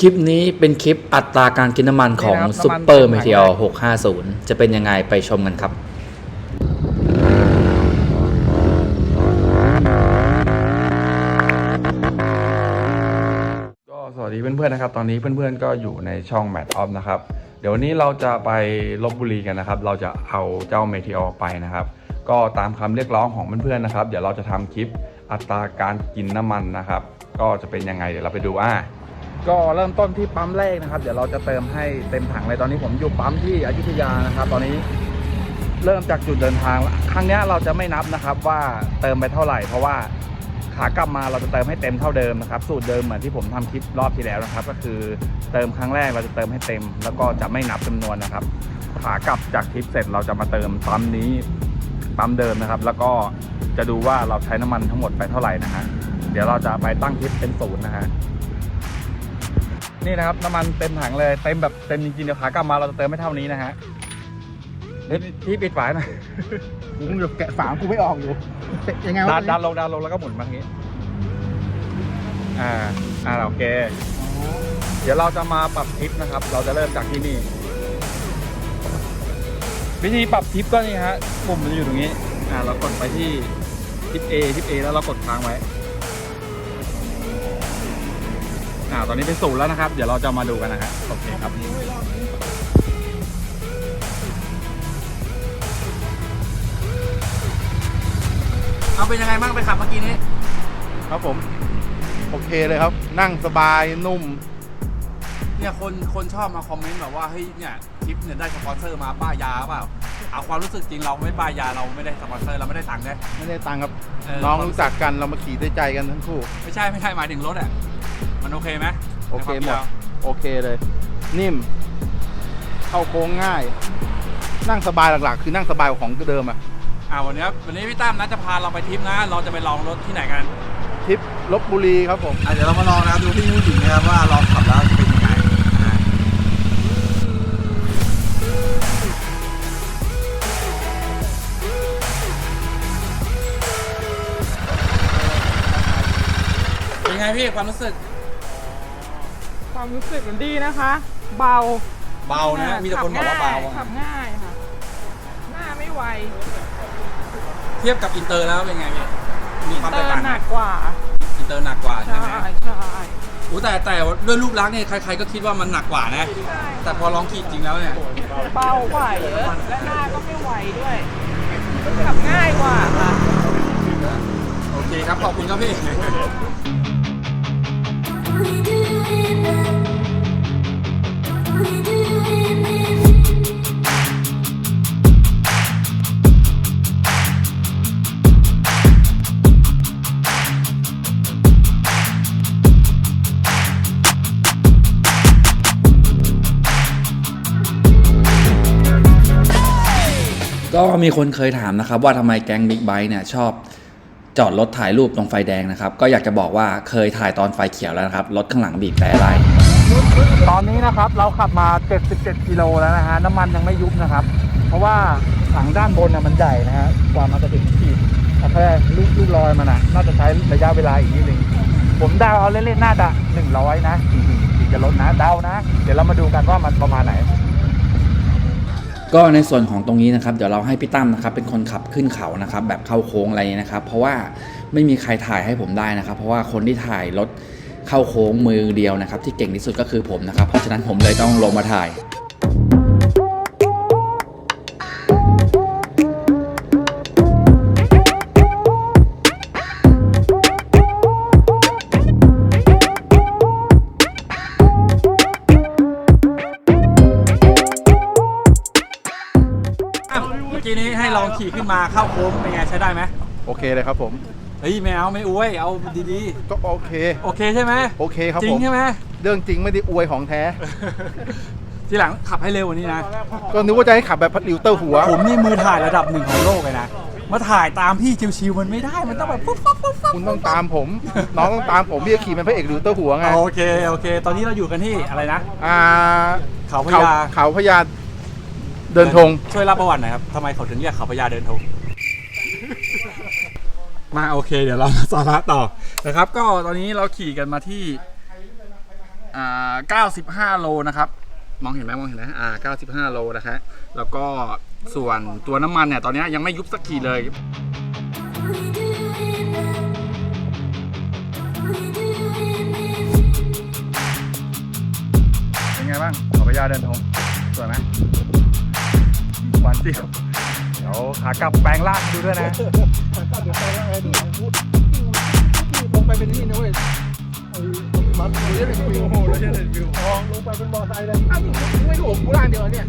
คลิปนี้เป็นคลิปอัตราการกินน้ำมันของนี่นะครับซูเปอร์น้ำเมมันทีอ650 จะเป็นยังไงไปชมกันครับก็สวัสดีเพื่อนๆนะครับ ตอนนี้เพื่อนๆก็อยู่ในช่อง m a t Off นะครับ เดี๋ยววันนี้เราจะไปลบบุรีกันนะครับ เราจะเอาเจ้าเมทีอไปนะครับ ก็ตามคำเรียกร้องของเพื่อนๆนะครับ เดี๋ยวเราจะทำคลิปอัตราการกินน้ำมันนะครับ ก็จะเป็นยังไงเดี๋ยวเราไปดูอ่า ก็เริ่มต้นที่ปั๊มแรกนะครับ เดี๋ยวเราจะเติมให้เต็มถังเลยตอนนี้ผมอยู่ปั๊มที่อยุธยานะครับ ตอนนี้เริ่มจากจุดเดินทางครั้งนี้เราจะไม่นับนะครับว่าเติมไปเท่าไหร่ เพราะว่าขากลับมาเราจะเติมให้เต็มเท่าเดิมนะครับ สูตรเดิมเหมือนที่ผมทำคลิปรอบที่แล้วนะครับ ก็คือเติมครั้งแรกเราจะเติมให้เต็ม แล้วก็จะไม่นับจำนวนนะครับ ขากลับจากทริปเสร็จเราจะมาเติมปั๊มนี้ปั๊มเดิมนะครับ แล้วก็จะดูว่าเราใช้น้ำมันทั้งหมดไปเท่าไหร่นะฮะเดี๋ยวเราจะไปตั้งทริปเป็นศูนย์นะฮะ นี่นะครับน้ำมันเต็มถังเลยเต็มแบบเต็มจริงๆเดี๋ยวขากลับมาเราจะเติมไม่เท่านี้นะฮะเดี๋ยวพี่ปิดฝาหน่อยกูเดี๋ยวแกะฝากูไม่ออกอยู่ยังไงวะดันดันลงดันลงแล้วก็หมุนมาอย่างนี้ อ่า อ่าโอเค เดี๋ยวเราจะมาปรับทิปนะครับ เราจะเริ่มจากที่นี่ วิธีปรับทิปก็นี่ฮะปุ่มมันจะอยู่ตรงนี้ อ่า เรากดไปที่ทิป A ทิป A แล้วเรากดค้างไว้ อ่าตอนนี้เป็นศูนย์แล้วนะครับ เดี๋ยวเราจะมาดูกันนะครับโอเคครับเอาเป็นยังไงบ้างไปขับเมื่อกี้นี้ ครับผม โอเคเลยครับ นั่งสบายนุ่ม เนี่ยคนคนชอบมาคอมเมนต์แบบว่าเฮ้ยเนี่ยคลิปเนี่ยได้สปอนเซอร์มาป้ายาเปล่าเอาความรู้สึกจริงเราไม่ป้ายาเราไม่ได้สปอนเซอร์เราไม่ได้ตังค์นะไม่ได้ตังค์ครับ เออ น้องรู้จักกันเรามาขี่ด้วยใจกันทั้งคู่ ไม่ใช่ไม่ใช่หมายถึงรถอะ มันโอเคไหมโอเคหมดในวาโอเคเลย นิ่ม เข้าโค้งง่าย นั่งสบายหลักๆ คือนั่งสบายกว่าของเดิมอะอ่าวันนี้วันนี้พี่ตั้มนะจะพาเราไปทริปนะ เราจะไปลองรถที่ไหนกันทริปลบบุรีครับผมอะเดี๋ยวเรามาลองนะครับดูพี่ผู้หญิงนะครับว่าลองขับแล้วจะเป็นยังไงอะเป็นไงพี่ความรู้สึก ความรู้สึกมันดีนะคะ เบาเบานะมีแต่คนบอกว่าเบาขัอะบง่ายค่ะ หน้าไม่ไวเทียบกับอินเตอร์แล้วเป็นไงพี่มีความเตแตอกต่างร์ไหหมนักกว่า อินเตอร์หนักกว่าใช่ใช่ไหมใช่โอ้แต่แต่ด้วยรูปลักษณ์เนี่ยใครๆก็คิดว่ามันหนักกว่านะ ใช่แต่พอลองขี่จริงแล้วเนี่ยเบากว่าเยอะและหน้าก็ไม่ไวด้วยขับง่ายกว่าค่ะ โอเคครับขอบคุณครับพี่ ก็มีคนเคยถามนะครับว่าทำไมแก๊งบิ๊กไบค์เนี่ยชอบ จอดรถถ่ายรูปตรงไฟแดงนะครับ ก็อยากจะบอกว่าเคยถ่ายตอนไฟเขียวแล้วนะครับ รถข้างหลังบีบแต่อะไล่ตอนนี้นะครับเราขับมา 77 กิโลแล้วนะฮะ น้ำมันยังไม่ยุบนะครับ เพราะว่าถังด้านบนน่ะมันใหญ่นะฮะกว่ามันจะถึงขีดแค่ลูกลูกลอยมันน่ะ น่าจะใช้ระยะเวลาอีกนิดนึง ผมเดาเอาเล่นๆน่าจะ100 นะถึงจะลดนะ เดานะ เดี๋ยวเรามาดูกันว่ามันประมาณไหน ก็ในส่วนของตรงนี้นะครับเดี๋ยวเราให้พี่ตั้มนะครับเป็นคนขับขึ้นเขานะครับแบบเข้าโค้งอะไรนะครับ เพราะว่าไม่มีใครถ่ายให้ผมได้นะครับ เพราะว่าคนที่ถ่ายรถเข้าโค้งมือเดียวนะครับที่เก่งที่สุดก็คือผมนะครับเพราะฉะนั้นผมเลยต้องลงมาถ่าย ให้ลองขี่ขึ้นมาเข้าโค้งเป็นไงใช้ได้ไหมโอเคเลยครับผม เฮ้ยไม่เอาไม่อวยเอาดีก็โอเค ๆ โอเคใช่ไหมโอเคครับจริผงม ใช่ไหมเรื่องจริงไม่ได้อวยของแท้ ทีหลังขับให้เร็วกว่านี้นะ ก็นึกว่าจะให้ขับแบบพัดลิวเตอร์หัว ผมนี่มือถ่ายระดับหนึ่งของโลกเลยนะ มาถ่ายตามพี่ชิวๆมันไม่ได้ มันต้องแบบปุ๊บปุ๊บปุ๊บปุ๊บคุณต้องตามผม น้องต้องตามผมพี่จะขี่เป็นพระเอกลิวเตอร์หัวไง โอเคโอเค ตอนนี้เราอยู่กันที่อะไรนะ อ่าเขาพเขาญา เขาพญา เดินธง ช่วยเล่าประวัติหน่อยครับทำไมเขาถึงเรียกเขาพญาเดินธง มาโอเค เดี๋ยวเรามาสาระต่อนะครับ ก็ตอนนี้เราขี่กันมาที่อ่า95 โลนะครับ มองเห็นไหมมองเห็นไหมอ่า95 โลนะฮะแล้วก็ส่วนตัวน้ำมันเนี่ย ตอนนี้ยังไม่ยุบสักทีเลย เป็นไงบ้างขอพยาเดินทงสวยไหม วันที่เดี๋ยวขากลับแปลงร่างให้ดูด้วยนะขากลับเดี๋ยวแปลงไปเป็นนี่นะเว้ยไอ้มันเรียกเป็นวิวโอ้โหแล้วจะเป็นวิวลงไปเป็นบอไซค์เลยอ้าวนี่ไม่ถูกกูร่างเดียวเนี่ย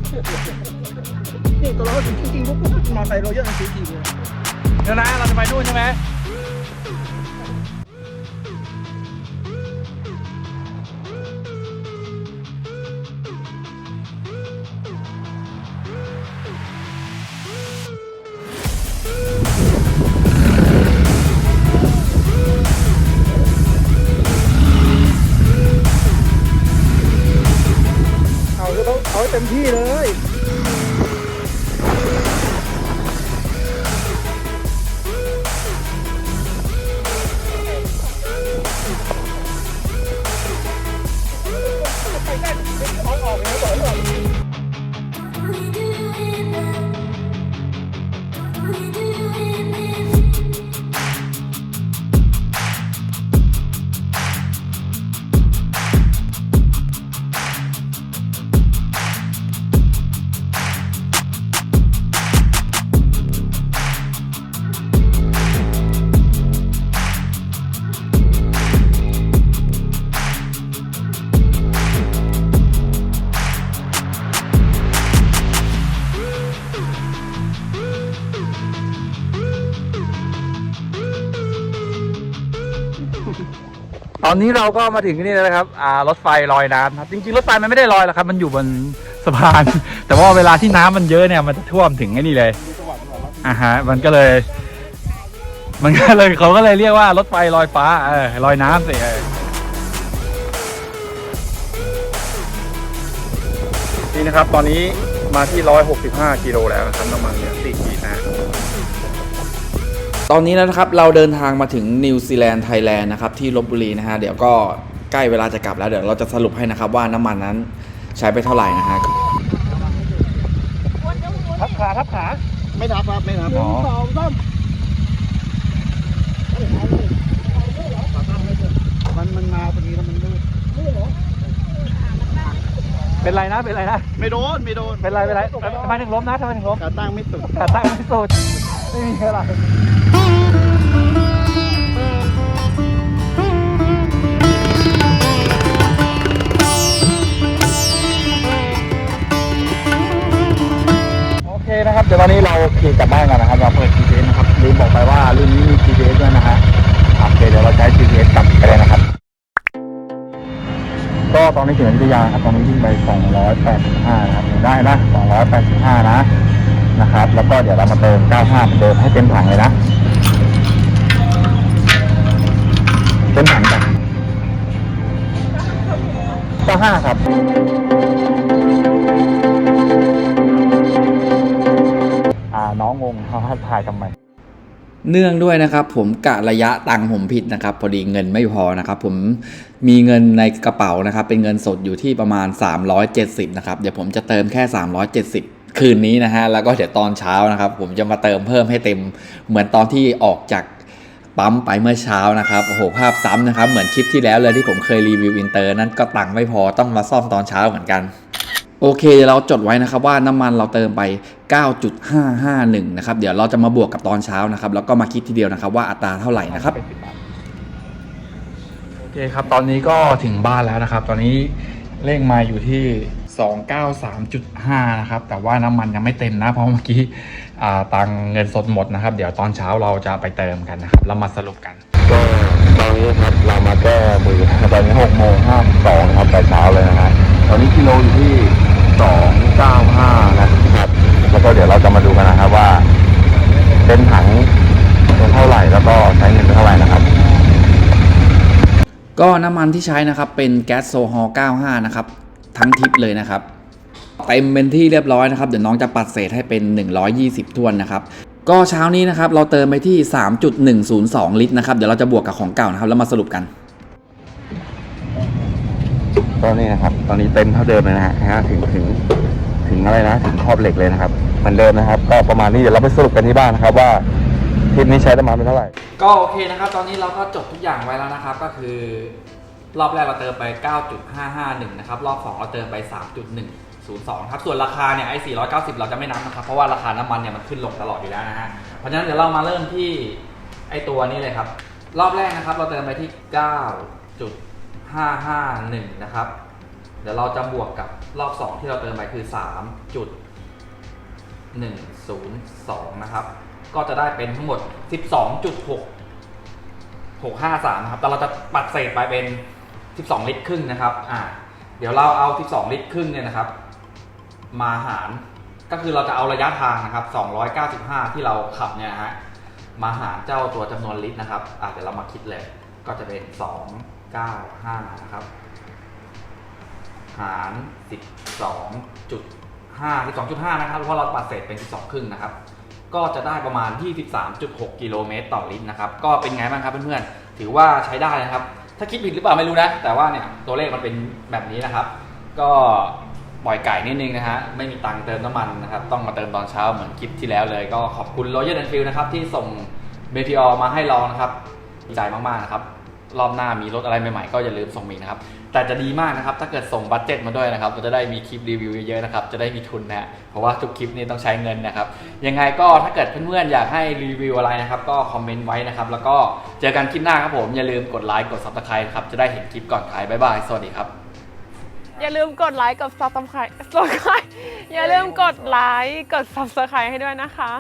นี่ตัวเราถึงจริงๆพวกมอไซค์เราเยอะจริงๆเลยเดี๋ยวนะเราจะไปนู่นใช่ไหม ตอนนี้เราก็มาถึงที่นี่แล้วนะครับอ่ารถไฟลอยน้ำครับ จริงๆ รถไฟมันไม่ได้ลอยหรอกครับ มันอยู่บนสะพาน แต่ว่าเวลาที่น้ำมันเยอะเนี่ย มันจะท่วมถึงไอ้นี่เลย อ่าฮะ มันก็เลย มันก็เลยเขาก็เลยเรียกว่ารถไฟลอยฟ้า เออ ลอยน้ำสิเออนี่นะครับ ตอนนี้มาที่ 165 กิโลแล้วนะครับน้ำมันเนี่ยสี่ขีดนะ ตอนนี้แล้วนะครับเราเดินทางมาถึงนิวซีแลนด์ไทยแลนด์นะครับที่ลบบุรีนะฮะเดี๋ยวก็ใกล้เวลาจะกลับแล้วเดี๋ยวเราจะสรุปให้นะครับว่าน้ำมันนั้นใช้ไปเท่าไหร่นะฮะทับขาทับขาไม่ทับครับไม่ทับอ๋อสองสามมันมันมาพอดีแล้วมันลื่นเป็นไรนะเป็นไรนะไม่โดนไม่โดนเป็นไรเป็นไรทำไมถึงล้มนะทำไมถึงล้มขาตั้งไม่สุดขาตั้งไม่สุด ไม่มีอะไรโอเคนะครับเดี๋ยวตอนนี้เราขี่กลับบ้านกันนะครับเราเปิด GPS นะครับลืมบอกไปว่ารุ่นนี้มี GPS ด้วยนะฮะโอเคเดี๋ยวเราใช้ GPS กลับไปเลยนะครับ ก็ตอนนี้ถึงอยุธยาครับตอนนี้วิ่งไป 285นะครับได้นะ285 นะ นะครับ แล้วก็เดี๋ยวเรามาเติม 95เหมือนเดิมให้เต็มถังเลยนะเต็มถังจ้ะ95ครับน้องงงเขาถ่ายทำไมเนื่องด้วยนะครับผมกะระยะตังค์ผมผิดนะครับ พอดีเงินไม่พอนะครับผมมีเงินในกระเป๋านะครับ เป็นเงินสดอยู่ที่ประมาณ 370นะครับเดี๋ยวผมจะเติมแค่ 370 คืนนี้นะฮะแล้วก็เดี๋ยวตอนเช้านะครับ ผมจะมาเติมเพิ่มให้เต็มเหมือนตอนที่ออกจากปั๊มไปเมื่อเช้านะครับโอ้โหภาพซ้ำนะครับเหมือนคลิปที่แล้วเลยที่ผมเคยรีวิวอินเตอร์นั้นก็ตังค์ไม่พอต้องมาซ่อมตอนเช้าเหมือนกันโอเคเราจดไว้นะครับว่าน้ำมันเราเติมไป 9.551 นะครับ เดี๋ยวเราจะมาบวกกับตอนเช้านะครับ แล้วก็มาคิดทีเดียวนะครับ ว่าอัตราเท่าไหร่นะครับ โอเคครับ ตอนนี้ก็ถึงบ้านแล้วนะครับ ตอนนี้เลขมาอยู่ที่ 293.5 นะครับ แต่ว่าน้ำมันยังไม่เต็มนะ เพราะเมื่อกี้อ่าตังค์เงินสดหมดนะครับ เดี๋ยวตอนเช้าเราจะไปเติมกันนะครับเรามาสรุปกัน ก็ตอนนี้ครับเรามาแก้มือตอนนี้6โมง52นะครับแต่เช้าเลยนะฮะตอนนี้กิโลอยู่ที่ 295 นะครับ แล้วก็เดี๋ยวเราจะมาดูกันนะครับว่าเต็มถังเป็นเท่าไหร่แล้วก็ใช้เงินเป็นเท่าไหร่นะครับก็น้ำมันที่ใช้นะครับเป็นแก๊สโซฮอล์95 นะครับ ทั้งทริปเลยนะครับเต็มเป็นที่เรียบร้อยนะครับ เดี๋ยวน้องจะปัดเศษให้เป็น 120ท้วนนะครับ ก็เช้านี้นะครับเราเติมไปที่ 3.102 ลิตรนะครับ เดี๋ยวเราจะบวกกับของเก่านะครับแล้วมาสรุปกันก็นี่นะครับ ตอนนี้เต็มเท่าเดิมเลยนะฮะฮะถึงถึงถึงอะไรนะ ถึงขอบเหล็กเลยนะครับเหมือนเดิมนะครับ ก็ประมาณนี้เดี๋ยวเราไปสรุปกันที่บ้านนะครับว่าทริปนี้ใช้น้ำมันไปเท่าไหร่ ก็โอเคนะครับ ตอนนี้เราก็จบทุกอย่างไว้แล้วนะครับ ก็คือ รอบแรกเราเติมไป 9.551 นะครับ รอบ 2 เราเติมไป 3.102 ครับ ส่วนราคาเนี่ยไอ้490 เราจะไม่นับนะครับ เพราะว่าราคาน้ำมันเนี่ยมันขึ้นลงตลอดอยู่แล้วนะฮะ เพราะฉะนั้นเดี๋ยวเรามาเริ่มที่ไอ้ตัวนี้เลยครับ รอบแรกนะครับ เราเติมไปที่ 9.551 นะครับ เดี๋ยวเราจะบวกกับรอบ 2 ที่เราเติมไปคือ 3.102 นะครับ ก็จะได้เป็นทั้งหมด 12.6 653 นะครับ แต่เราจะปัดเศษไปเป็น 12 ลิตรครึ่งนะครับอ่าเดี๋ยวเราเอา 12 ลิตรครึ่งเนี่ยนะครับ มาหารก็คือเราจะเอาระยะทางนะครับ 295 ที่เราขับเนี่ยฮะมาหารเจ้าตัวจำนวนลิตรนะครับอ่าเดี๋ยวเรามาคิดเลยก็จะเป็น 295 นะครับ หาร 12.5 12.5 นะครับ เพราะเราปัดเศษเป็น 12 ครึ่งนะครับ ก็จะได้ประมาณ 23.6 กิโลเมตรต่อลิตรนะครับ ก็เป็นไงบ้างครับเพื่อนๆ ถือว่าใช้ได้นะครับ ถ้าคิดผิดหรือเปล่าไม่รู้นะ แต่ว่าเนี่ยตัวเลขมันเป็นแบบนี้นะครับ ก็ปล่อยไก่นิดนึงนะฮะ ไม่มีตังค์เติมน้ำมันนะครับ ต้องมาเติมตอนเช้าเหมือนคลิปที่แล้วเลย ก็ขอบคุณ Royal Enfield นะครับ ที่ส่งเมทีออมาให้ลองนะครับดีใจมากๆนะครับ รอบหน้ามีรถอะไรใหม่ๆ ก็อย่าลืมส่งมีนะครับ แต่จะดีมากนะครับ ถ้าเกิดส่งบัตเจ็ตมาด้วยนะครับเราจะได้มีคลิปรีวิวเยอะๆนะครับ จะได้มีทุนนะฮะเพราะว่าทุกคลิปนี้ต้องใช้เงินนะครับ ยังไงก็ถ้าเกิดเพื่อนๆอยากให้รีวิวอะไรนะครับ ก็คอมเมนต์ไว้นะครับ แล้วก็เจอกันคลิปหน้าครับผม อย่าลืมกดไลค์กด subscribe ครับ จะได้เห็นคลิปก่อนใครบ๊ายบาย สวัสดีครับ อย่าลืมกดไลค์กด subscribe subscribe อย่าลืมกดไลค์กด subscribe ให้ด้วยนะคะ